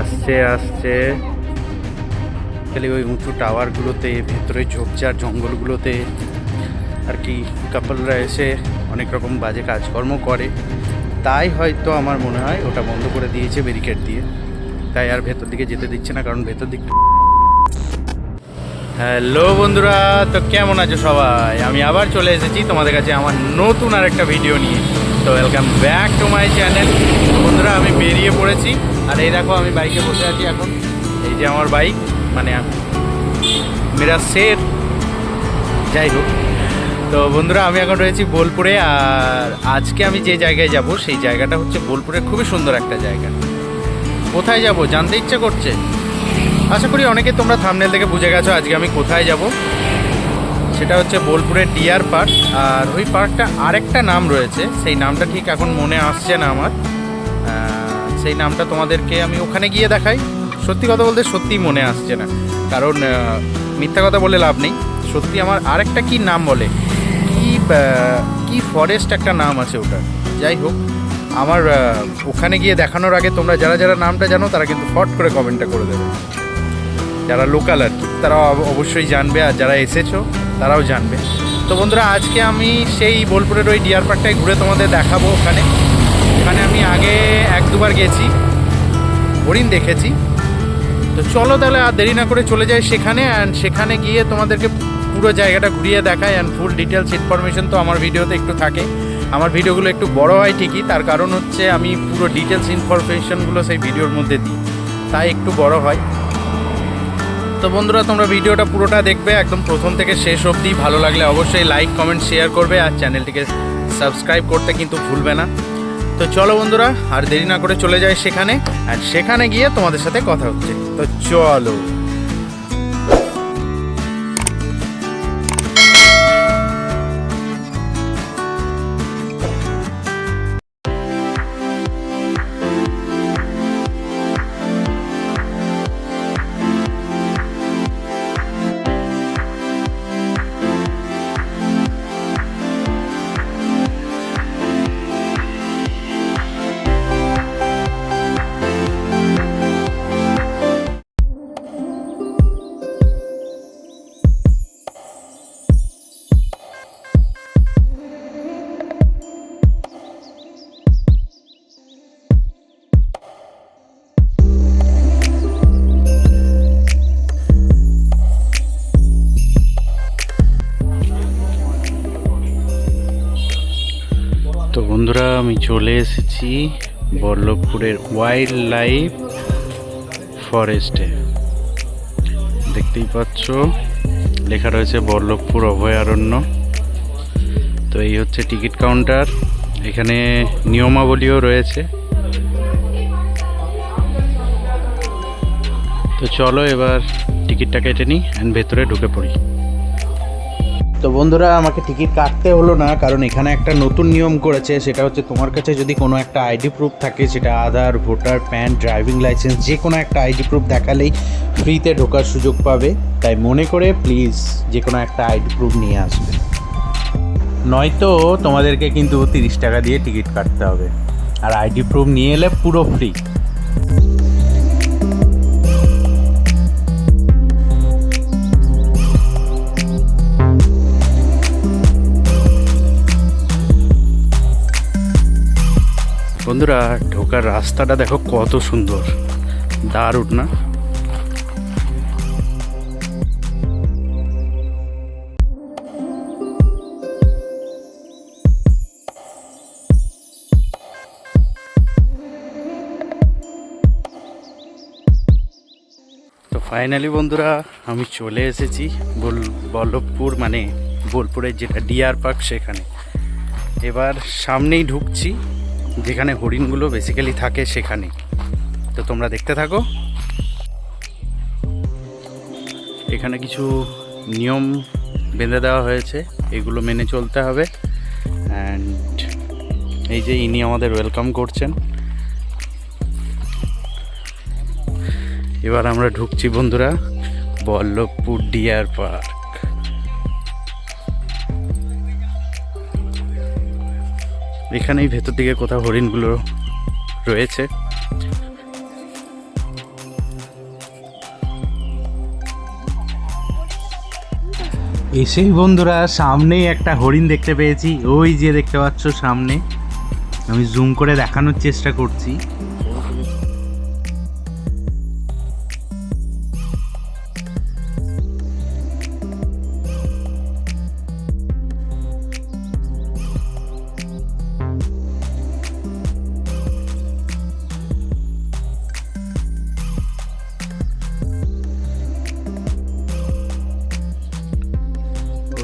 আসছে আসছে। খালি ওই উঁচু টাওয়ারগুলোতে, ভেতরে ঝোপঝাড় জঙ্গলগুলোতে আর কি কাপলরা এসে অনেক রকম বাজে কাজকর্ম করে। তাই হয়তো আমার মনে হয় ওটা বন্ধ করে দিয়েছে ব্যারিকেড দিয়ে। তাই আর ভেতর দিকে যেতে দিচ্ছে না, কারণ ভেতর দিক হ্যালো বন্ধুরা, তো কেমন আছো সবাই? আমি আবার চলে এসেছি তোমাদের কাছে আমার নতুন আর একটা ভিডিও নিয়ে। তো welcome back to my channel বন্ধুরা, আমি বেরিয়ে পড়েছি। আর এই দেখো, আমি বাইকে বসে আছি এখন। এই যে আমার বাইক মানে মেরা শের। যাই হোক। তো বন্ধুরা, আমি এখন রয়েছি বোলপুরে, আর আজকে আমি যে জায়গায় যাব, সেই জায়গাটা হচ্ছে বোলপুরের খুবই সুন্দর একটা জায়গা। কোথায় যাব? জানতে ইচ্ছে করছে? আশা করি অনেকে তোমরা থামনেল থেকে বুঝে গেছো আজকে আমি কোথায় যাব। সেটা হচ্ছে বোলপুরের ডিয়ার পার্ক আর ওই পার্কটা আরেকটা নাম রয়েছে। সেই নামটা ঠিক এখন মনে আসছে না আমার। সেই নামটা তোমাদেরকে আমি ওখানে গিয়ে দেখাই। সত্যি কথা বলতে সত্যিই মনে আসছে না। কারণ মিথ্যা কথা বলে লাভ নেই। সত্যি আমার আরেকটা কি নাম বলে? কি কি ফরেস্ট একটা নাম আছে ওটা। যাই হোক, আমার ওখানে গিয়ে দেখানোর আগে তোমরা যারা যারা নামটা জানো, তারা কিন্তু ফট করে কমেন্টটা করে দেবে। যারা লোকাল আর কি, তারা অব- অবশ্যই জানবে আর যারা এসেছ, তারাও জানবে। তো বন্ধুরা, আজকে আমি সেই বোলপুরের ওই ডিয়ার পার্কটাই ঘুরে তোমাদের দেখাবো ওখানে। ওখানে আমি আগে এক দুবার গেছি, হরিণ দেখেছি। তো চলো তাহলে আর দেরি না করে চলে যাই সেখানে অ্যান্ড সেখানে গিয়ে তোমাদেরকে পুরো জায়গাটা ঘুরিয়ে দেখায় অ্যান্ড ফুল ডিটেলস ইনফরমেশন তো আমার ভিডিওতে একটু থাকে। আমার ভিডিওগুলো একটু বড় হয় ঠিকই, তার কারণ হচ্ছে আমি পুরো ডিটেলস ইনফরমেশনগুলো সেই ভিডিওর মধ্যে দিই, তাই একটু বড় হয়। তো বন্ধুরা, তোমরা ভিডিওটা পুরোটা দেখবে, একদম প্রথম থেকে শেষ অবধি। ভালো লাগলে অবশ্যই লাইক কমেন্ট শেয়ার করবে, আর চ্যানেলটিকে সাবস্ক্রাইব করতে কিন্তু ভুলবে না। তো চলো বন্ধুরা, আর দেরি না করে চলে যাই সেখানে, আর সেখানে গিয়ে তোমাদের সাথে কথা হচ্ছে। তো চলো। বন্ধুরা, আমি চলে এসেছি বল্লভপুরের ওয়াইল্ড লাইফ ফরেস্টে দেখতেই পাচ্ছ, লেখা রয়েছে বল্লভপুর অভয়ারণ্য। তো এই হচ্ছে টিকিট কাউন্টার। এখানে নিয়মাবলীও রয়েছে। তো চলো এবার টিকিটটা কেটে নিই অ্যান্ড ভেতরে ঢুকে পড়ি। তো বন্ধুরা, আমাকে টিকিট কাটতে হলো না, কারণ এখানে একটা নতুন নিয়ম করেছে, সেটা হচ্ছে তোমার কাছে যদি কোনো একটা আইডি প্রুফ থাকে, সেটা Aadhaar, voter, PAN, driving licence, যে কোনো একটা আইডি প্রুফ দেখালেই ফ্রিতে ঢোকার সুযোগ পাবে। তাই মনে করে প্লিজ যে কোনো একটা আইডি প্রুফ নিয়ে আসবে। নয়তো তোমাদেরকে কিন্তু তিরিশ টাকা দিয়ে টিকিট কাটতে হবে। আর আইডি প্রুফ নিয়ে এলে পুরো ফ্রি বন্ধুরা, ঢোকার রাস্তাটা দেখো কত সুন্দর। দারুণ না? ফাইনালি বন্ধুরা, আমি চলে এসেছি বল, বল্লভপুর মানে বোলপুরের যেটা ডিয়ার পার্ক সেখানে। এবার সামনেই ঢুকছি। যেখানে হরিণগুলো বেসিক্যালি থাকে সেখানে তো তোমরা দেখতে থাকো। এখানে কিছু নিয়ম বেঁধে দেওয়া হয়েছে, এগুলো মেনে চলতে হবে। অ্যান্ড এই যে ইনি আমাদের ওয়েলকাম করছেন। এবার আমরা ঢুকছি বন্ধুরা, বল্লভপুর ডিয়ার পার্ক। এখানেই ভেতর দিকে কোথাও হরিণগুলো রয়েছে। এসেই বন্ধুরা, সামনেই একটা হরিণ দেখতে পেয়েছি। ওই যে দেখতে পাচ্ছ সামনে। আমি জুম করে দেখানোর চেষ্টা করছি।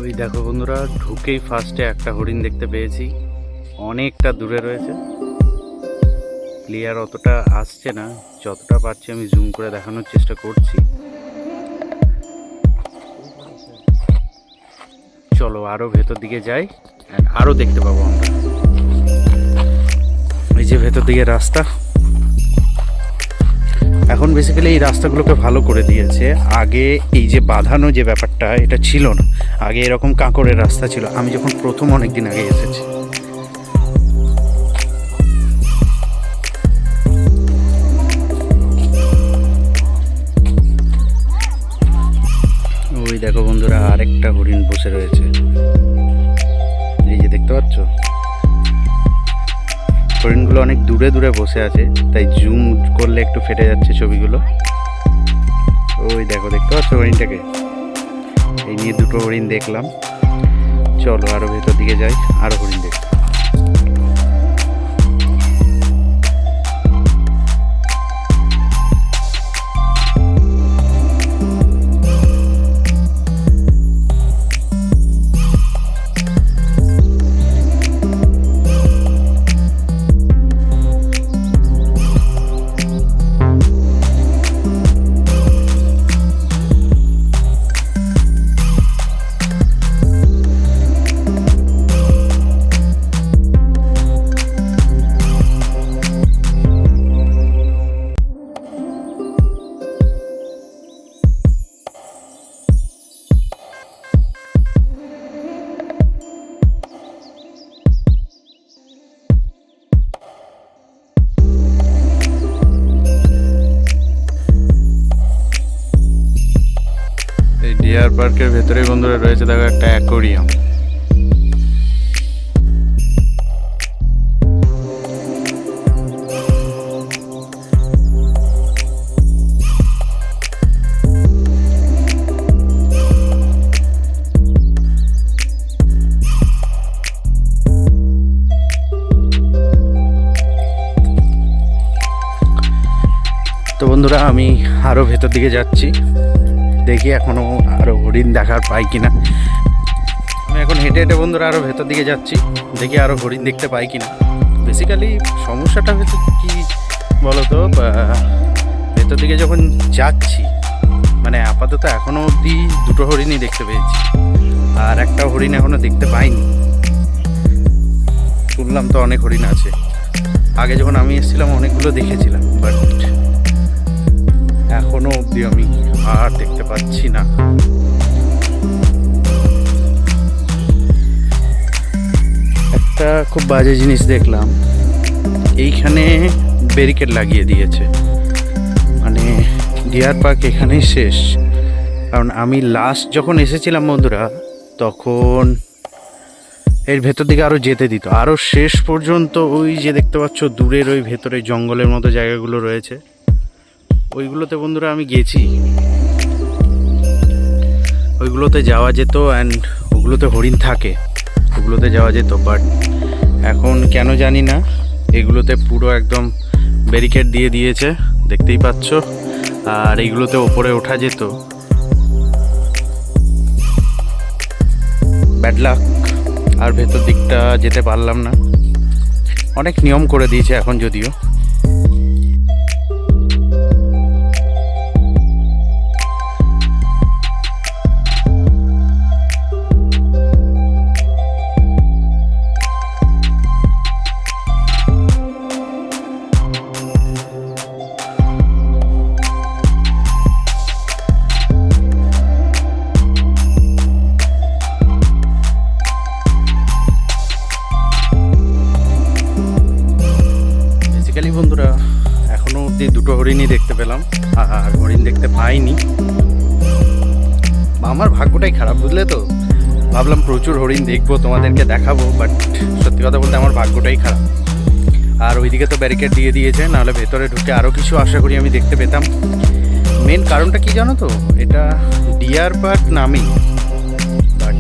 ওই দেখো বন্ধুরা, ঢুকেই ফার্স্টে একটা হরিণ দেখতে পেয়েছি। অনেকটা দূরে রয়েছে। ক্লিয়ার অতটা আসছে না। যতটা পারছি আমি জুম করে দেখানোর চেষ্টা করছি। চলো আরও ভেতর দিকে যাই and আরও দেখতে পাবো আমরা। এই যে ভেতর দিকে রাস্তা। এখন বেসিক্যালি এই রাস্তাগুলোকে ভালো করে দিয়েছে। আগে এই যে বাঁধানো যে ব্যাপারটা, এটা ছিল না। আগে এরকম কাঁকড়ের রাস্তা ছিল। আমি যখন প্রথম অনেক দিন আগে এসেছি। ওই দেখো বন্ধুরা, আরেকটা হরিণ বসে রয়েছে। এই যে দেখতে পাচ্ছ? হরিণগুলো অনেক দূরে দূরে বসে আছে, তাই জুম করলে একটু ফেটে যাচ্ছে ছবিগুলো। ওই দেখো, দেখতে পাচ্ছ হরিণটাকে? এই নিয়ে দুটো হরিণ দেখলাম। চলো আরও ভেতর দিকে যাই আরও হরিণ দেখ পার্কের ভেতরে বন্ধুরা রয়েছে দেখো একটা অ্যাকোরিয়াম। তো বন্ধুরা আমি আরও ভেতর দিকে যাচ্ছি। দেখি এখনও আরও হরিণ দেখার পাই কিনা। আমি এখন হেঁটে হেঁটে বন্ধুরা আরও ভেতর দিকে যাচ্ছি, দেখি আরও হরিণ দেখতে পাই কিনা। বেসিক্যালি সমস্যাটা হচ্ছে কি বলতো? ভেতর দিকে যখন যাচ্ছি মানে আপাতত এখনও অবধি দুটো হরিণই দেখতে পেয়েছি, আর একটা হরিণ এখনও দেখতে পাইনি। শুনলাম তো অনেক হরিণ আছে। আগে যখন আমি এসেছিলাম, অনেকগুলো দেখেছিলাম বাট এখনও অবধি আমি আর দেখতে পাচ্ছি না। একটা খুব বাজে জিনিস দেখলাম। এইখানে ব্যারিকেড লাগিয়ে দিয়েছে। মানে ডিয়ার পার্ক এখানেই শেষ। কারণ আমি লাস্ট যখন এসেছিলাম বন্ধুরা, তখন এর ভেতর দিকে আরও যেতে দিত। আরও শেষ পর্যন্ত ওই যে দেখতে পাচ্ছ, দূরের ওই ভেতরে জঙ্গলের মতো জায়গাগুলো রয়েছে। ওইগুলোতে বন্ধুরা আমি গেছি। ওইগুলোতে যাওয়া যেত অ্যান্ড ওগুলোতে হরিণ থাকে। ওগুলোতে যাওয়া যেত বাট এখন কেন জানি না। এগুলোতে পুরো একদম ব্যারিকেড দিয়ে দিয়েছে, দেখতেই পাচ্ছ। আর এইগুলোতে ওপরে ওঠা যেত। ব্যাড লাক আর ভেতর দিকটা যেতে পারলাম না। অনেক নিয়ম করে দিয়েছে এখন যদিও। হরিণই দেখতে পেলাম। আর হরিণ দেখতে পাইনি। আমার ভাগ্যটাই খারাপ, বুঝলে তো? ভাবলাম প্রচুর হরিণ দেখব, তোমাদেরকে দেখাবো বাট সত্যি কথা বলতে আমার ভাগ্যটাই খারাপ। আর ওইদিকে তো ব্যারিকেড দিয়ে দিয়েছে, নাহলে ভেতরে ঢুকে আরও কিছু আশা করি আমি দেখতে পেতাম। মেন কারণটা কি জানো তো? এটা ডিয়ার পার্ক নামেই বাট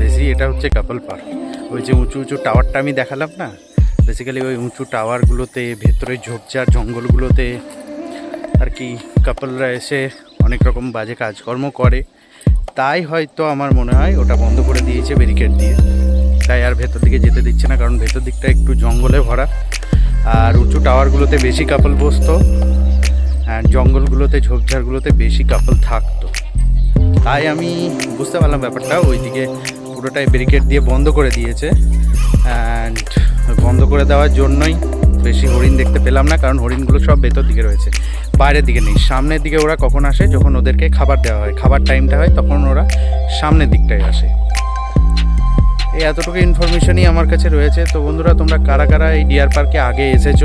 বেশি এটা হচ্ছে কাপল পার্ক ওই যে উঁচু উঁচু টাওয়ারটা আমি দেখালাম না? বেসিক্যালি ওই উঁচু টাওয়ারগুলোতে ভেতরে ঝোপঝাড়, জঙ্গলগুলোতে আর কি কাপলরা এসে অনেক রকম বাজে কাজকর্ম করে। তাই হয়তো আমার মনে হয় ওটা বন্ধ করে দিয়েছে ব্যারিকেড দিয়ে। তাই আর ভেতর দিকে যেতে দিচ্ছে না, কারণ ভেতর দিকটা একটু জঙ্গলে ভরা। আর উঁচু টাওয়ারগুলোতে বেশি কাপল বসতো অ্যান্ড জঙ্গলগুলোতে, ঝোপঝাড়গুলোতে বেশি কাপল থাকতো। তাই আমি বুঝতে পারলাম ব্যাপারটা, ওইদিকে পুরোটাই ব্যারিকেড দিয়ে বন্ধ করে দিয়েছে। অ্যান্ড বন্ধ করে দেওয়ার জন্যই বেশি হরিণ দেখতে পেলাম না, কারণ হরিণগুলো সব ভেতর দিকে রয়েছে, বাইরের দিকে নেই। সামনের দিকে ওরা কখন আসে? যখন ওদেরকে খাবার দেওয়া হয়, খাবার টাইমটা হয়, তখন ওরা সামনের দিকটায় আসে। এই এতটুকু ইনফরমেশনই আমার কাছে রয়েছে। তো বন্ধুরা, তোমরা কারা কারা এই ডিয়ার পার্কে আগে এসেছ,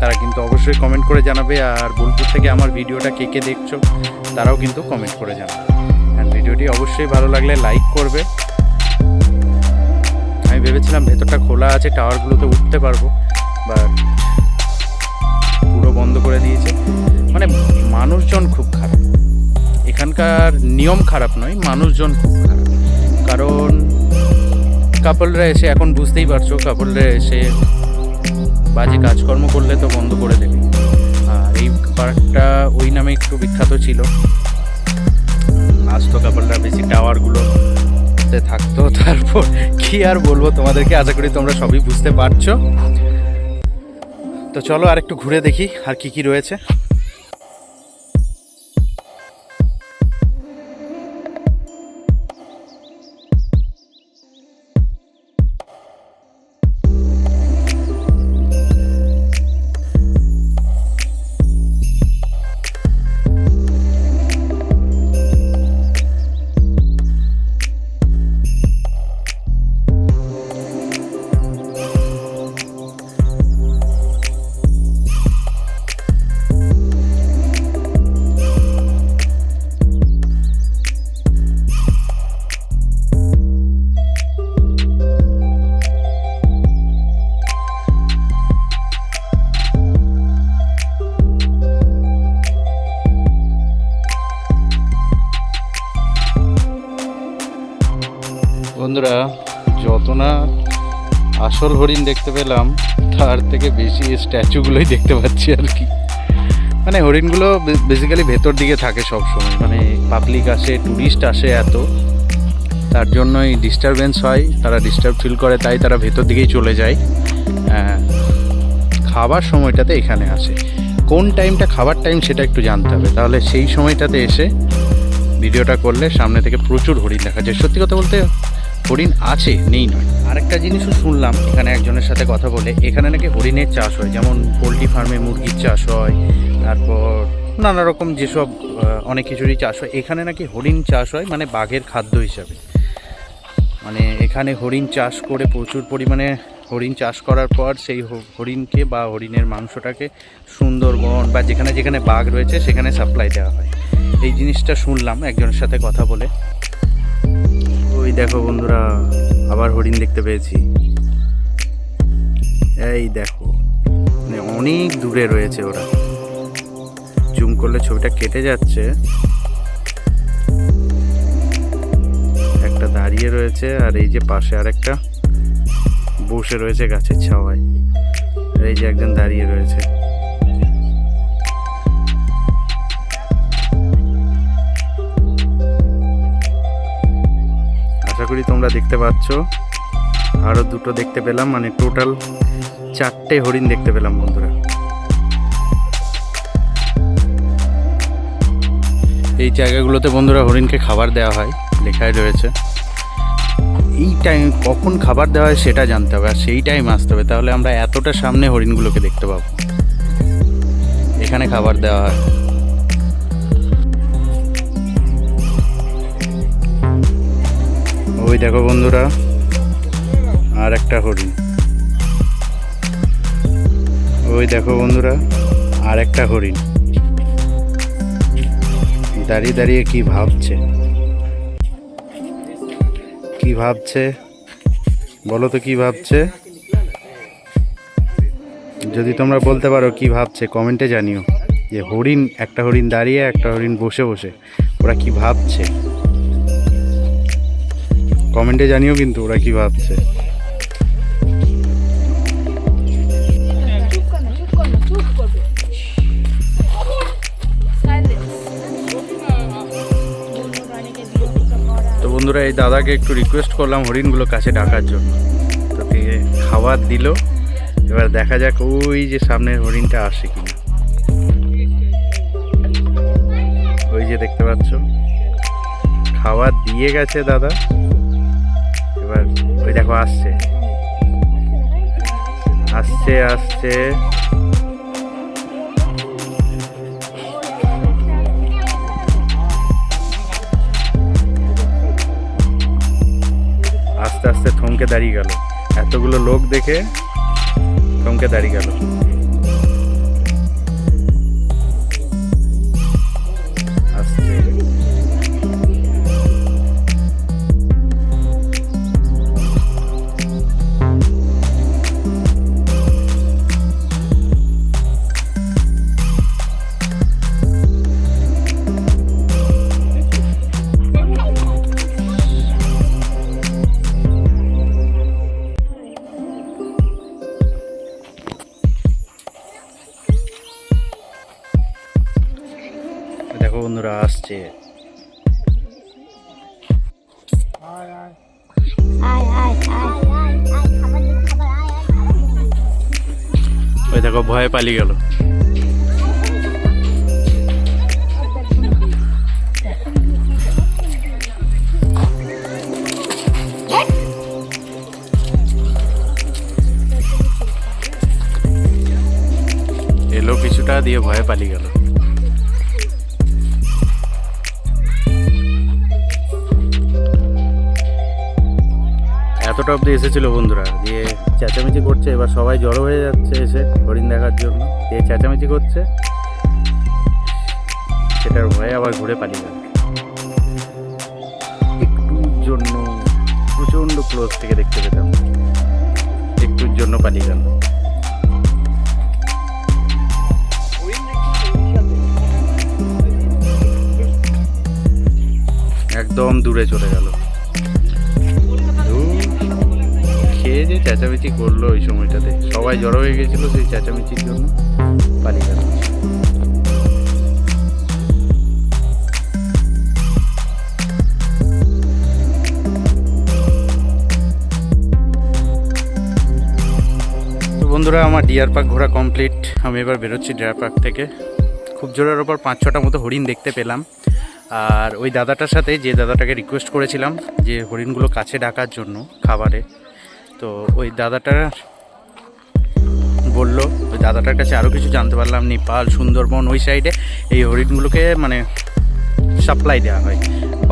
তারা কিন্তু অবশ্যই কমেন্ট করে জানাবে, আর বোলপুর থেকে আমার ভিডিওটা কে কে দেখছ, তারাও কিন্তু কমেন্ট করে জানাবে। অ্যান্ড ভিডিওটি অবশ্যই ভালো লাগলে লাইক করবে। ভেবেছিলাম ভেতরটা খোলা আছে, টাওয়ারগুলোতে উঠতে পারব বাট পুরো বন্ধ করে দিয়েছে। মানে মানুষজন খুব খারাপ। এখানকার নিয়ম খারাপ নয়, মানুষজন খুব খারাপ। কারণ কাপলরা এসে এখন বুঝতেই পারছ কাপলরা এসে বাজে কাজকর্ম করলে তো বন্ধ করে দেবে। আর এই পার্কটা ওই নামে একটু বিখ্যাত ছিল। আসতো কাপলরা বেশি টাওয়ারগুলোতে থাকতো, তারপর কি আর বলব তোমাদেরকে? আশা করি তোমরা সবই বুঝতে পারছ। তো চলো আর একটু ঘুরে দেখি আর কি কি রয়েছে। বন্ধুরা যত না আসল হরিণ দেখতে পেলাম তার থেকে বেশি স্ট্যাচুগুলোই দেখতে পাচ্ছি আর কি। মানে হরিণগুলো বেসিক্যালি ভেতর দিকে থাকে সব সময় মানে পাবলিক আসে ট্যুরিস্ট আসে এত। তার জন্যই ডিস্টারবেন্স হয় তারা ডিস্টার্ব ফিল করে তাই তারা ভেতর দিকেই চলে যায়। আহ, খাবার সময়টাতে এখানে আসে। কোন টাইমটা খাবার টাইম সেটা একটু জানতে হবে। তাহলে সেই সময়টাতে এসে ভিডিওটা করলে সামনে থেকে প্রচুর হরিণ দেখা যায়। সত্যি কথা বলতে হরিণ আছে? নেই নয়। আরেকটা জিনিসও শুনলাম, এখানে একজনের সাথে কথা বলে। এখানে নাকি হরিণের চাষ হয়, যেমন পোলট্রি ফার্মে মুরগির চাষ হয়, তারপর নানা রকম যেসব অনেক কিছুরই চাষ হয়। এখানে নাকি হরিণ চাষ হয় মানে বাঘের খাদ্য হিসাবে। মানে এখানে হরিণ চাষ করে প্রচুর পরিমাণে হরিণ চাষ করার পর সেই হরিণকে বা হরিণের মাংসটাকে সুন্দরবন বা যেখানে যেখানে বাঘ রয়েছে, সেখানে সাপ্লাই দেওয়া হয়। এই জিনিসটা শুনলাম, একজনের সাথে কথা বলে। ওই দেখো বন্ধুরা, আবার হরিণ দেখতে পেয়েছি। এই দেখো মানে অনেক দূরে রয়েছে ওরা। জুম করলে ছবিটা কেটে যাচ্ছে। একটা দাঁড়িয়ে রয়েছে, আর এই যে পাশে আরেকটা বসে রয়েছে গাছের ছাওয়ায়। এই যে একজন দাঁড়িয়ে রয়েছে। করি তোমরা দেখতে পাচ্ছ। আরও দুটো দেখতে পেলাম মানে টোটাল চারটে হরিণ দেখতে পেলাম বন্ধুরা। এই জায়গাগুলোতে বন্ধুরা হরিণকে খাবার দেওয়া হয়, লেখায় রয়েছে। এই টাইম কখন খাবার দেওয়া হয় সেটা জানতে হবে, আর সেই টাইম আসতে হবে। তাহলে আমরা এতটা সামনে হরিণগুলোকে দেখতে পাবো। এখানে খাবার দেওয়া হয়। ওই দেখো বন্ধুরা, আর একটা হরিণ। ওই দেখো বন্ধুরা, আর একটা হরিণ। দাঁড়িয়ে দাঁড়িয়ে কি ভাবছে? কি ভাবছে? বলো তো কি ভাবছে? যদি তোমরা বলতে পারো কি ভাবছে, কমেন্টে জানিও। যে হরিণ, একটা হরিণ দাঁড়িয়ে, একটা হরিণ বসে বসে। ওরা কি ভাবছে? কমেন্টে জানিও কিন্তু ওরা কি ভাবছে। তো বন্ধুরা, এই দাদাকে একটু রিকোয়েস্ট করলাম হরিণগুলো কাছে ডাকার জন্য। তো খাবার দিল। এবার দেখা যাক ওই যে সামনের হরিণটা আসে কিনা। ওই যে দেখতে পাচ্ছ। খাবার দিয়ে গেছে দাদা। ওই দেখো, আসছে। আসছে আসছে। আস্তে আস্তে থমকে দাঁড়িয়ে গেল। এতগুলো লোক দেখে থমকে দাঁড়িয়ে গেল। ওই দেখো ভয়ে পালিয়ে গেল। এলো কিছুটা দিয়ে ভয়ে পালিয়ে গেল। এতটা অব্দি এসেছিল বন্ধুরা, দিয়ে চেঁচামেচি করছে, এবার সবাই জড়ো হয়ে যাচ্ছে এসে হরিণ দেখার জন্য, দিয়ে চেঁচামেচি করছে। সেটার ভয়ে আবার ঘুরে পালিয়ে গেল একটুর জন্য প্রচণ্ড ক্লোজ থেকে দেখতে পেতাম একটুর জন্য পালিয়ে গেল একদম দূরে চলে গেল। খেয়ে যে চেঁচামেচি করল ওই সময়টাতে? সবাই জড়ো হয়ে গেছিল সেই চেঁচামেচির জন্য। পালিয়ে গেল। বন্ধুরা, আমার ডিয়ার পার্ক ঘোরা কমপ্লিট। আমি এবার বেরোচ্ছি ডিয়ার পার্ক থেকে। খুব জোরের ওপর পাঁচ ছটা মতো হরিণ দেখতে পেলাম। আর ওই দাদাটার সাথে যে দাদাটাকে রিকোয়েস্ট করেছিলাম যে হরিণগুলো কাছে ডাকার জন্য খাবারে তো ওই দাদাটা বলল, ওই দাদাটার কাছে আরও কিছু জানতে পারলাম, নেপাল, সুন্দরবন, ওই সাইডে এই হরিণগুলোকে মানে সাপ্লাই দেওয়া হয়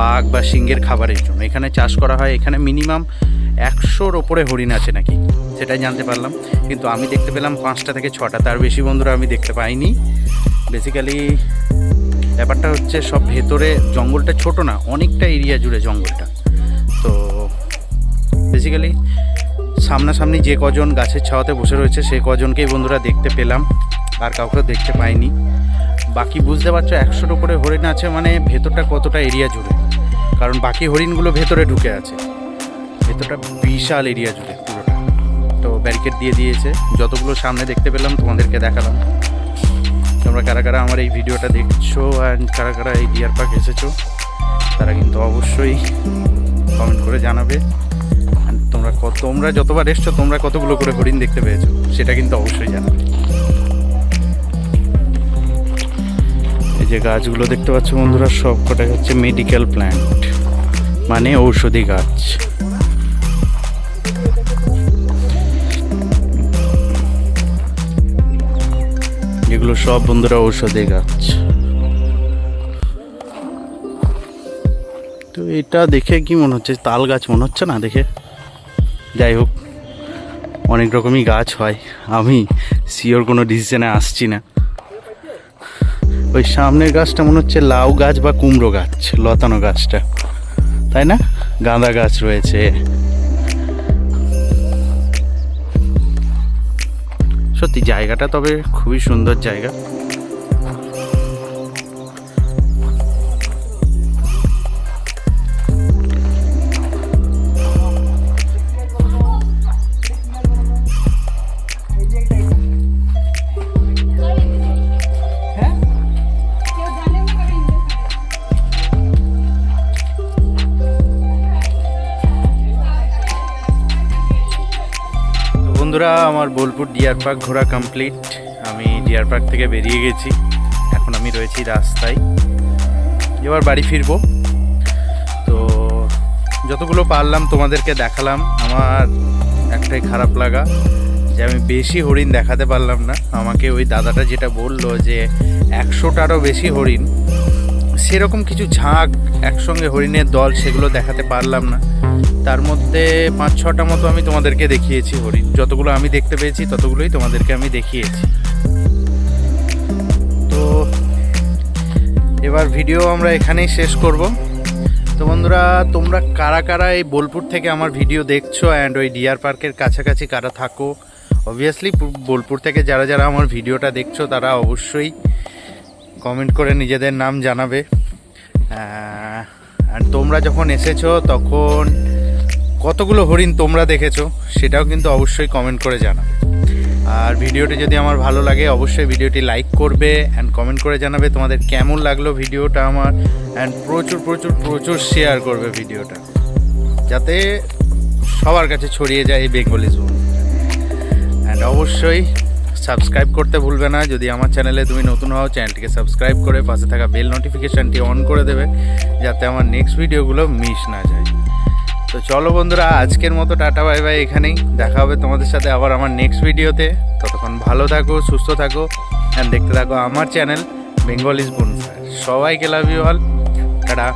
বাঘ বা সিংহের খাবারের জন্য। এখানে চাষ করা হয়, এখানে মিনিমাম একশোর ওপরে হরিণ আছে নাকি? সেটাই জানতে পারলাম। কিন্তু আমি দেখতে পেলাম পাঁচটা থেকে ছটা, তার বেশি বন্ধুরা আমি দেখতে পাইনি। বেসিক্যালি ব্যাপারটা হচ্ছে সব ভেতরে জঙ্গলটা ছোট না, অনেকটা এরিয়া জুড়ে জঙ্গলটা। বেসিক্যালি সামনাসামনি যে কজন গাছের ছাওয়াতে বসে রয়েছে, সেই কজনকেই বন্ধুরা দেখতে পেলাম। আর কাউকে দেখতে পাইনি। বাকি বুঝতে পারছ, একশোর উপরে হরিণ আছে মানে ভেতরটা কতটা এরিয়া জুড়ে। কারণ বাকি হরিণগুলো ভেতরে ঢুকে আছে। ভেতরটা বিশাল এরিয়া জুড়ে পুরোটা। তো ব্যারিকেড দিয়ে দিয়েছে। যতগুলো সামনে দেখতে পেলাম, তোমাদেরকে দেখালাম। তোমরা কারা কারা আমার এই ভিডিওটা দেখছ অ্যান্ড কারা কারা এই ডিয়ার পার্ক এসেছ, তারা কিন্তু অবশ্যই কমেন্ট করে জানাবে। তোমরা কত তোমরা যতবার এসছো, তোমরা কতগুলো করে হরিণ দেখতে পেয়েছ? সেটা কিন্তু অবশ্যই জানাবে এই যে গাছগুলো দেখতে পাচ্ছ বন্ধুরা, সব কটা হচ্ছে মেডিকেল প্ল্যান্ট মানে ঔষধি গাছ। এগুলো সব বন্ধুরা ঔষধি গাছ। তো এটা দেখে কি মনে হচ্ছে? তাল গাছ মনে হচ্ছে না দেখে? যাই হোক, অনেক রকমই গাছ হয়। আমি শিওর কোনো ডিসিশনে আসছি না। ওই সামনের গাছটা মনে হচ্ছে লাউ গাছ বা কুমড়ো গাছ, লতানো গাছটা। তাই না? গাঁদা গাছ রয়েছে। সত্যি, জায়গাটা তবে খুবই সুন্দর জায়গা। আমার বোলপুর ডিয়ার পার্ক ঘোরা কমপ্লিট আমি ডিয়ার পার্ক থেকে বেরিয়ে গেছি। এখন আমি রয়েছি রাস্তায়। এবার বাড়ি ফিরবো। তো যতগুলো পারলাম তোমাদেরকে দেখালাম, আমার একটাই খারাপ লাগা যে আমি বেশি হরিণ দেখাতে পারলাম না। আমাকে ওই দাদাটা যেটা বলল যে একশোটারও বেশি হরিণ, সেরকম কিছু ঝাঁক একসঙ্গে হরিণের দল সেগুলো দেখাতে পারলাম না। তার মধ্যে পাঁচ ছটা মতো আমি তোমাদেরকে দেখিয়েছি হরিণ যতগুলো আমি দেখতে পেয়েছি, ততগুলোই তোমাদেরকে আমি দেখিয়েছি। তো এবার ভিডিও আমরা এখানেই শেষ করব। তো বন্ধুরা, তোমরা কারা কারা এই বোলপুর থেকে আমার ভিডিও দেখছ অ্যান্ড ওই ডিয়ার পার্কের কাছাকাছি কারা থাকো? অবভিয়াসলি বোলপুর থেকে যারা যারা আমার ভিডিওটা দেখছ, তারা অবশ্যই কমেন্ট করে নিজেদের নাম জানাবে। আর তোমরা যখন এসেছ, তখন কতগুলো হরিণ তোমরা দেখেছ সেটাও কিন্তু অবশ্যই কমেন্ট করে জানাবে আর ভিডিওটি যদি আমার ভালো লাগে, অবশ্যই ভিডিওটি লাইক করবে অ্যান্ড কমেন্ট করে জানাবে তোমাদের কেমন লাগল ভিডিওটা আমার অ্যান্ড প্রচুর প্রচুর প্রচুর শেয়ার করবে ভিডিওটা। যাতে সবার কাছে ছড়িয়ে যায় এই বেঙ্গলি জোন অ্যান্ড অবশ্যই সাবস্ক্রাইব করতে ভুলবে না। যদি আমার চ্যানেলে তুমি নতুন হও চ্যানেলটিকে সাবস্ক্রাইব করে পাশে থাকা বেল নোটিফিকেশানটি অন করে দেবে, যাতে আমার নেক্সট ভিডিওগুলো মিস না যায়। তো চলো বন্ধুরা, আজকের মতো টাটা, বাই বাই এখানেই। দেখা হবে তোমাদের সাথে আবার আমার নেক্সট ভিডিওতে ততক্ষণ ভালো থাকো, সুস্থ থাকো অ্যান্ড দেখতে থাকো আমার চ্যানেল বেঙ্গল ইজ বোন সবাইকে লাভ ইউ অল টাটা।